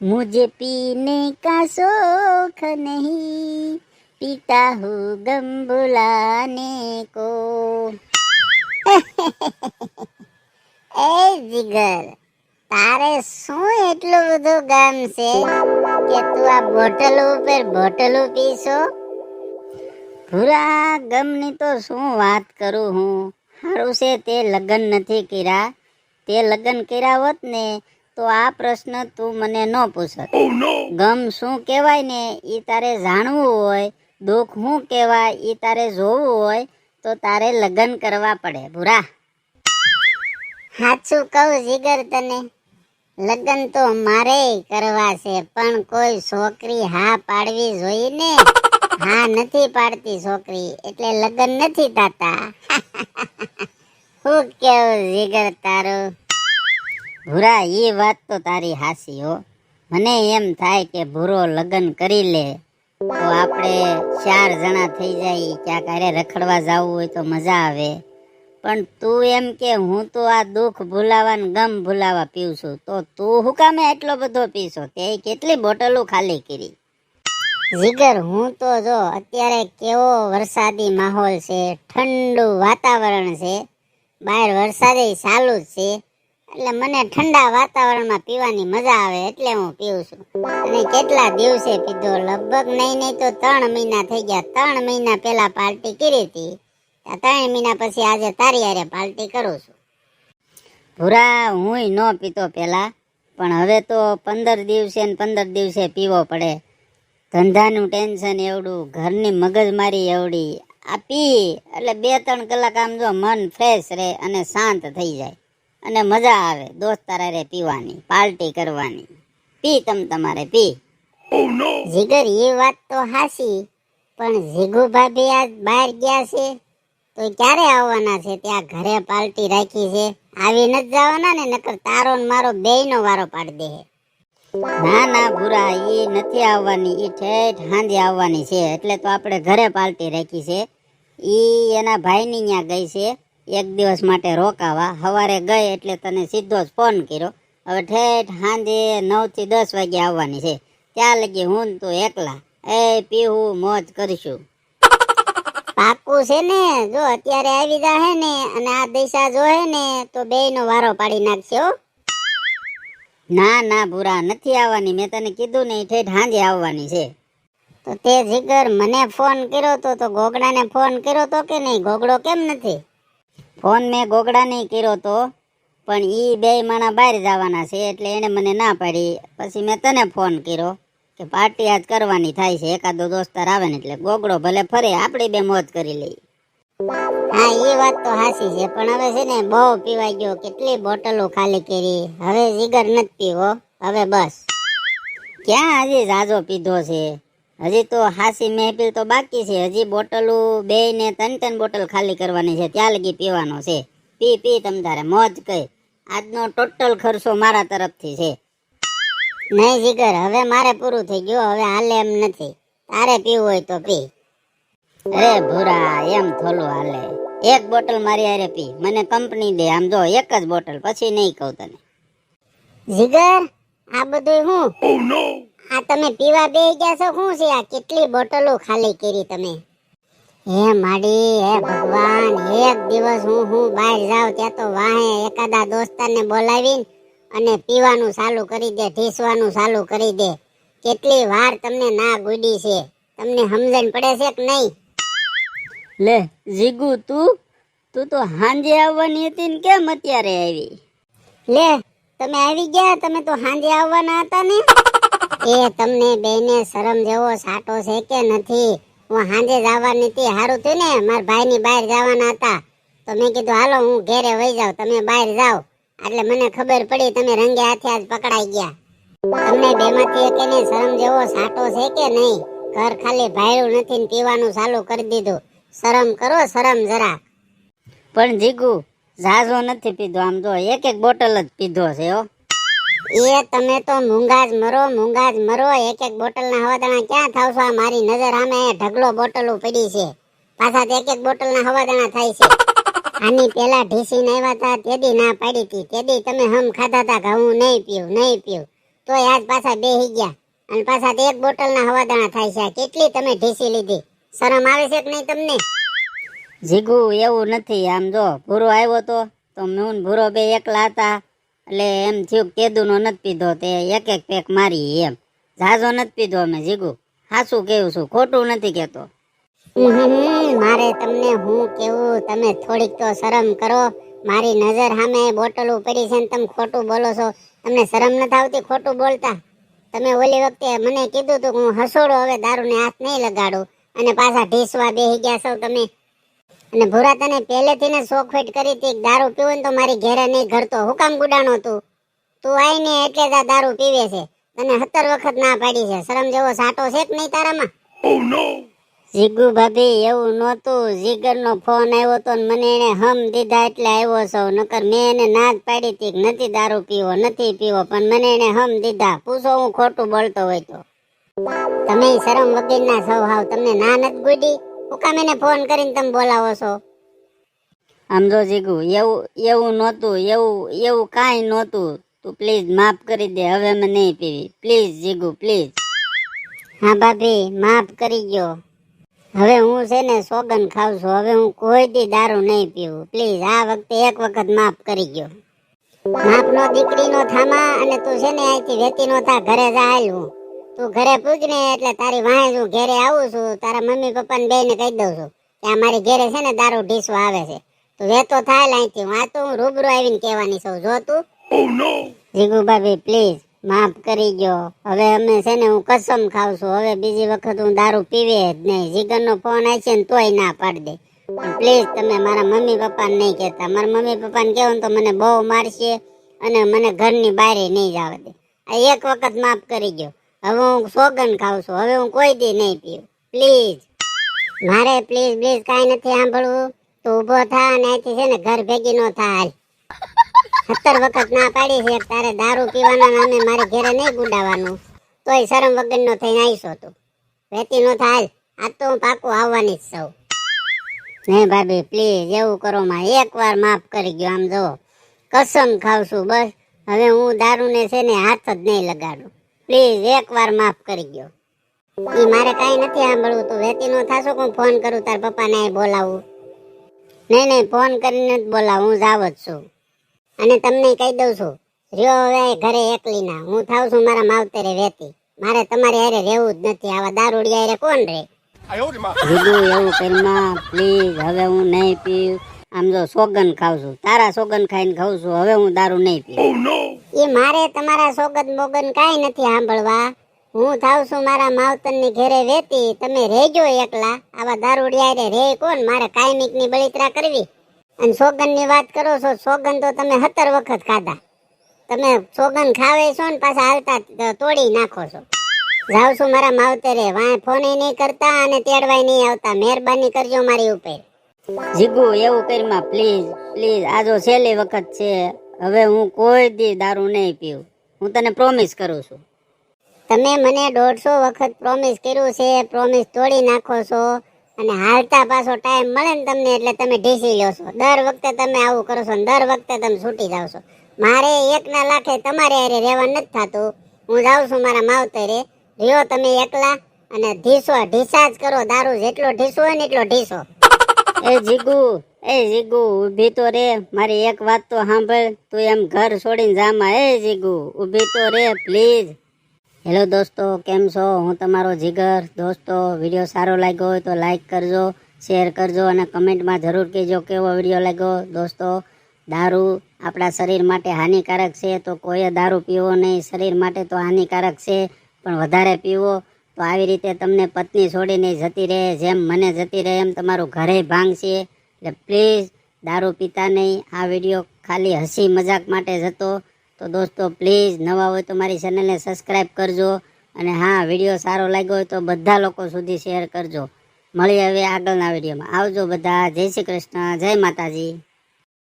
मुझे पीने का शौक नहीं पीता हूँ गम बुलाने को એ જીગર તારે શું એટલું બધું ગામ છે કે તું આ બોટલ ઉપર બોટલો પીશો ભૂરા ગમની તો શું વાત કરું હું હારું છે તે લગ્ન નથી કર્યા તે લગ્ન કર્યા હોત ને તો આ પ્રશ્ન તું મને ન પૂછત. ગમ શું કહેવાય ને એ તારે જાણવું હોય દુઃખ શું કહેવાય એ તારે જોવું હોય તો તારે લગ્ન કરવા પડે ભૂરા સાચું કહું જીગર તને લગ્ન તો મારે કરવા છે પણ કોઈ છોકરી હા પાડવી જોઈએ ને? હા નથી પાડતી છોકરી એટલે લગ્ન નથી થતા. શું કેવું જીગર તારું? ભૂરા એ વાત તો તારી હાસી હો. મને એમ થાય કે ભૂરો લગ્ન કરી લે. તો આપણે ચાર જણા થઈ જાય ક્યાંક અરે રખડવા જવું હોય તો મજા આવે. પણ તું એમ કે હું તો આ દુઃખ ભૂલાવા ગમ ભૂલાવા પીઉં છું, તો તું હું કામે એટલો બધો પીશો? તે કેટલી બોટલો ખાલી કરી? જીગર, હું તો જો અત્યારે કેવો વરસાદી માહોલ છે, ઠંડુ વાતાવરણ છે. બહાર વરસાદે ચાલુ જ છે. એટલે મને ઠંડા વાતાવરણમાં પીવાની મજા આવે એટલે હું પીઉં છું. અને કેટલા દિવસે પીધો? લગભગ નહીં નહીં તો ત્રણ મહિના થઈ ગયા. ત્રણ મહિના પહેલા પાર્ટી કરી હતી. ત્રણ મહિના પછી આજે તારી હારે પાર્ટી કરું છું. ભૂરા, હુંય ન પીતો પેલા પણ હવે તો પંદર દિવસે ને પંદર દિવસે પીવો પડે. ધંધાનું ટેન્શન એવડું, ઘરની મગજમારી એવડી. આ પી, એટલે બે ત્રણ કલાક આમ જો મન ફ્રેશ રહે અને શાંત થઈ જાય. અને મજા આવે. દોસ્તાર રે પીવાની પાર્ટી કરવાની. પી તમ તમારે પી. જીગર એ વાત તો હાસી પણ જીગુ ભાભી આજ બહાર ગયા છે તો ક્યારે આવવાના છે? ત્યાં ઘરે પાર્ટી રાખી છે. આવી નથી જવાના ને નકર તારો ને મારો બેયનો વારો પાડી દે ના ના ભૂરા એ નથી આવવાની. એ ઠેઠ હાંજે આવવાની છે. એટલે તો આપણે ઘરે પાર્ટી રાખી છે. એ એના ભાઈની ત્યાં ગઈ છે. એક દિવસ માટે રોકાવા. સવારે ગઈ એટલે તને સીધો જ ફોન કર્યો. હવે ઠેઠ સાંજે નવથી દસ વાગે આવવાની છે. ત્યાં લગી હું તું એકલા. એ પીવું મોજ કરીશું. પાકું છે ને, જો અત્યારે આવી જાહે ને અને આ દિશા જોહે ને, તો બે નો વારો પાડી નાખશે હો. ના ના, ભૂરા, નથી આવવાની. મેં તને કીધું ને ઠેઠ હાંજે આવવાની છે. તો તે જીગર મને ફોન કર્યો તો તો ગોગડાને ફોન કર્યો તો કે નહીં? ગોગડો કેમ નથી? ફોન મેં ગોગડાને કર્યો તો, પણ એ બે માણા બહાર જવાના છે એટલે એને મને ના પાડી. પછી મેં તને ફોન કર્યો કે પાર્ટી આજ કરવાની થાય છે, એકાદો દોસ્તાર આવે ને એટલે ગોગડો ભલે ફરે, આપણે બે મોજ કરી લઈ હા એ વાત તો હાસી છે, પણ હવે છે ને બહુ પીવાઈ ગયો, કેટલી બોટલો ખાલી કરી. હવે જીગર નથી પીવો, હવે બસ. ક્યાં હજી ઝાઝો પીધો છે? હજી તો હાસી મહેફિલ તો બાકી છે. હજી બોટલો બે ને ત્રણ ત્રણ બોટલ ખાલી કરવાની છે. ત્યાં લગી પીવાનો છે. પી પી તમ તારે. મોજ કઈ આજનો ટોટલ ખર્ચો મારા તરફથી છે. નહીં જીગર, હવે મારે પૂરું થઈ ગયું. હવે હાલે એમ નથી. તારે પીવું હોય તો પી. અરે ભૂરા, એમ થોલું હાલે. એક બોટલ મારી હારે પી. મને કંપની દે. આમ જો, એક જ બોટલ. પછી નહીં કહું તને. જીગર, આ બધું હું? આ તમે પીવા બે ગયા છો શું છે? આ કેટલી બોટલો ખાલી કરી તમે? હે માડી હે ભગવાન એક દિવસ હું હું બહાર જાઉં ત્યાં તો વાહે એકાદા દોસ્તારને બોલાવીને અને પીવાનું ચાલુ કરી દે ઢીસવાનું ચાલુ કરી દે. કેટલી વાર તમને ના ગુડી છે? તમને સમજણ પડે છે કે નહીં? લે જીગુ તું? તું તો હાંજે આવવાની હતી ને કેમ અત્યારે આવી? લે તમે આવી ગયા? તમે તો હાંજે આવવાના હતા ને? એ તમને બેને શરમ જેવો સાટો છે કે નથી? હું હાંજે જવાની હતી સારું થયું ને, મારા ભાઈની બહાર જવાના હતા. તો મેં કીધું, હાલો, હું ઘેરે વહી જાઉં, તમે બહાર જાઓ. એટલે મને ખબર પડી, તમે રંગે હાથે આજ પકડાઈ ગયા. તમને બેમાંથી એકેને શરમ જેવો સાટો છે કે નહીં? ઘર ખાલી ભાયરું નથી ને પીવાનું ચાલુ કરી દીધું. શરમ કરો, શરમ જરા પણ જીગુ, ઝાઝો નથી પીધો. આમ જો એક એક બોટલ જ પીધો છે, હો. એ તમે તો મૂંગા જ મરો મૂંગા જ મરો એક એક બોટલ ના હવાદાણા ક્યાં થાવશો? આ મારી નજર સામે ઢગલો બોટલો પડી છે. પાછા એક એક બોટલ ના હવાદાણા થાય છે. આની પેલા ઢીસીને આવ્યા હતા તેદી ના પાડી હતી તેદી તમે હમ ખાધા હતા કે હું નહીં પીવું નહીં પીવું તોય આજ પાછા બેહી ગયા. અને પાછા તો એક બોટલના હવાદાણા થાય છે. કેટલી તમે ઢીસી લીધી? શરમ આવે છે કે નહીં તમને? જીગુ, એવું નથી. આમ જો, ભૂરો આવ્યો તો તો મેં ભૂરો બે એકલા હતા. એટલે એમ થયું કેદુનો નથી પીધો તે એક એક પેક મારી એમ. ઝાઝો નથી પીધો અમે, જીગુ. હાસું કેવું છું? ખોટું નથી કેતો મારે તમને હું કેવું? તમે થોડીક તો શરમ કરો. મારી નજર સામે બોટલો પડી છે ને તમે ખોટું બોલો છો. તમને શરમ નથી આવતી ખોટું બોલતા? તમે ઓલી વખતે મને કીધું તું કે હું હસોડો, હવે દારૂને હાથ નહીં લગાડું. અને પાછા ઢીસવા બેહી ગયા છો તમે. અને ભૂરા તને પહેલેથી ને શોખવેટ કરી હતી દારૂ પીવું ને તો મારી ઘેરે નહીં ઘરતો. હુકામ ગુડાણો તું? તું આઈ ને એટલે જ આ દારૂ પીવે છે. તને સત્તર વખત ના પાડી છે. શરમ જેવો સાટો છે કે નહીં તારામાં? જીગુ ભાભી એવું નહોતું. જીગરનો ફોન આવ્યો તો મને એને હમ દીધા એટલે આવ્યો છો નકર મેં એને ના જ પાડી હતી નથી દારૂ પીવો નથી પીવો. પણ મને એને હમ દીધા. પૂછો હું ખોટું બોલતો હોય તો. તમે શરમ વગરના સૌ હાવ તમને ના નથી ગુડી? હુકામ એને ફોન કરીને તમે બોલાવો છો? આમ જો જીગુ એવું એવું નહોતું એવું એવું કાંઈ નહોતું. તું પ્લીઝ માફ કરી દે હવે અમે નહીં પીવી. પ્લીઝ જીગુ પ્લીઝ હા ભાભી માફ કરી ગયો હવે હું છે ને સોગન ખાવ છું. હવે હું કોઈ દી દારૂ નહીં પીવું. પ્લીઝ આ વખતે એક વખત માફ કરી ગયો માફ નો દીકરી નો થામા અને તું છે ને અહીંથી વેતી નો થા ઘરે જા હાલ હું. તું ઘરે પૂછ ને એટલે તારી વાહે હું ઘેરે આવું છું તારા મમ્મી પપ્પા ને બે ને કહી દઉં છું કે અમારી મારી ઘેરે છે ને દારૂ ઢીસવા આવે છે. તું વેતો થાય અહીંથી હું આ તો હું રૂબરૂ આવીને કહેવાની છું. જો તું. જીગુ ભાભી પ્લીઝ માફ કરી ગયો હવે અમે છે ને હું કસમ ખાવ છું. હવે બીજી વખત હું દારૂ પીવે જ નહીં. જીગરનો ફોન આવશે ને તોય ના પાડી દે. પ્લીઝ તમે મારા મમ્મી પપ્પાને નહીં કહેતા. મારા મમ્મી પપ્પાને કહેવું તો મને બહુ મારશે અને મને ઘરની બહાર નહીં જવા દે. આ એક વખત માફ કરી ગયો હવે હું સોગન ખાવ છું. હવે હું કોઈ દી નહીં પીવું પ્લીઝ મારે પ્લીઝ પ્લીઝ કાંઈ નથી સાંભળવું. તું ઊભો થા અને અહીંથી છે ને ઘર ભેગી નો થાય સત્તર વખત ના પાડી છે તારે દારૂ પીવાના નામે મારે ઘેરે નહીં ગુડાવાનું તોય શરમ વગરનો થઈને આવીશો તું. વેતી નો થાય આ તો હું પાકું આવવાની જ સૌ નહીં ભાભી પ્લીઝ એવું કરો માં એકવાર માફ કરી ગયો આમ જો કસમ ખાવ બસ. હવે હું દારૂને છે ને હાથ જ નહીં લગાડું. પ્લીઝ એકવાર માફ કરી ગયો ઈ મારે કાઈ નથી સાંભળવું. તું વેતી નો થાશો હું ફોન કરું તાર પપ્પાને અહીં બોલાવું. નહીં નહીં ફોન કરીને જ બોલાવું હું જાવ જ છું. અને તમને કહી દઉં છું રહ્યો હવે ઘરે એકલી ના હું થાવ છું મારા માવતરે રહેતી મારે તમારે હારે રહેવું જ નથી. આવા દારૂડિયા હારે કોણ રે? એવું કરના પ્લીઝ હવે હું નહીં પીવું. આમ જો સોગન ખાવ છું. તારા સોગન ખાઈને ખાઉં છું. હવે હું દારૂ નહીં પી એ મારે તમારા સોગન મોગન કાંઈ નથી સાંભળવા. હું થાવ છું મારા માવતરની ઘેરે વેતી તમે રહેજો એકલા. આવા દારૂડિયા હારે રે કોણ? મારે કાયમિકની બળિતરા કરવી. અને સોગનની વાત કરો છો સોગન તો તમે સત્તર વખત ખાધા. તમે સોગન ખાવે છો ને પાછા હાલતા તોડી નાખો છો. જાઉં છું મારા માવતરે. વાંય ફોને નહીં કરતા અને તેડવાય નહીં આવતા. મહેરબાની કરજો મારી ઉપર. જીગુ, એવું કરીમાં પ્લીઝ પ્લીઝ આ જો છેલ્લી વખત છે. હવે હું કોઈ દી દારૂ નહીં પીવું હું તને પ્રોમિસ કરું છું. તમે મને દોઢસો વખત પ્રોમિસ કર્યું છે. પ્રોમિસ તોડી નાખો છો. અને હાલતા પાછો ટાઈમ મળે ને તમને એટલે તમે ઢીસી લો છો. દર વખતે તમે આવું કરો છો દર વખતે તમે છૂટી જાવ છો. મારે એકના લાખે તમારે અરે રહેવા નથી થતું. હું જાઉં છું મારા માવતરે. રહ્યો તમે એકલા અને ઢીસો, ઢીસા જ કરો. દારૂ જેટલો ઢીસો હોય ને એટલો ઢીસો. એ જીગુ એ જીગુ, ઊભી તો રે, મારી એક વાત તો સાંભળ, તું એમ ઘર છોડીને જામાં, એ જીગુ, ઊભી તો રે પ્લીઝ હેલો દોસ્તો, કેમ છો? હું તમારો જીગર. દોસ્તો, વીડિયો સારો લાગ્યો હોય તો લાઈક કરજો શેર કરજો અને કમેન્ટમાં જરૂર કહેજો કેવો વીડિયો લાગ્યો. દોસ્તો, દારૂ આપણા શરીર માટે હાનિકારક છે, તો કોઈએ દારૂ પીવો નહીં, શરીર માટે તો હાનિકારક છે, પણ વધારે પીવો. તો આવી રીતે તમને પત્ની છોડીને જતી રહે, જેમ મને જતી રહે, એમ તમારું ઘરે ભાંગશે એટલે પ્લીઝ દારૂ પીતા નહીં. આ વીડિયો ખાલી હસી મજાક માટે જ હતો. તો દોસ્તો પ્લીઝ નવા હોય તો મારી ચેનલને સબસ્ક્રાઈબ કરજો. અને હા વીડિયો સારો લાગ્યો હોય તો બધા લોકો સુધી શેર કરજો. મળીએ હવે આગળના વિડીયોમાં આવજો બધા. જય શ્રી કૃષ્ણ. જય માતાજી.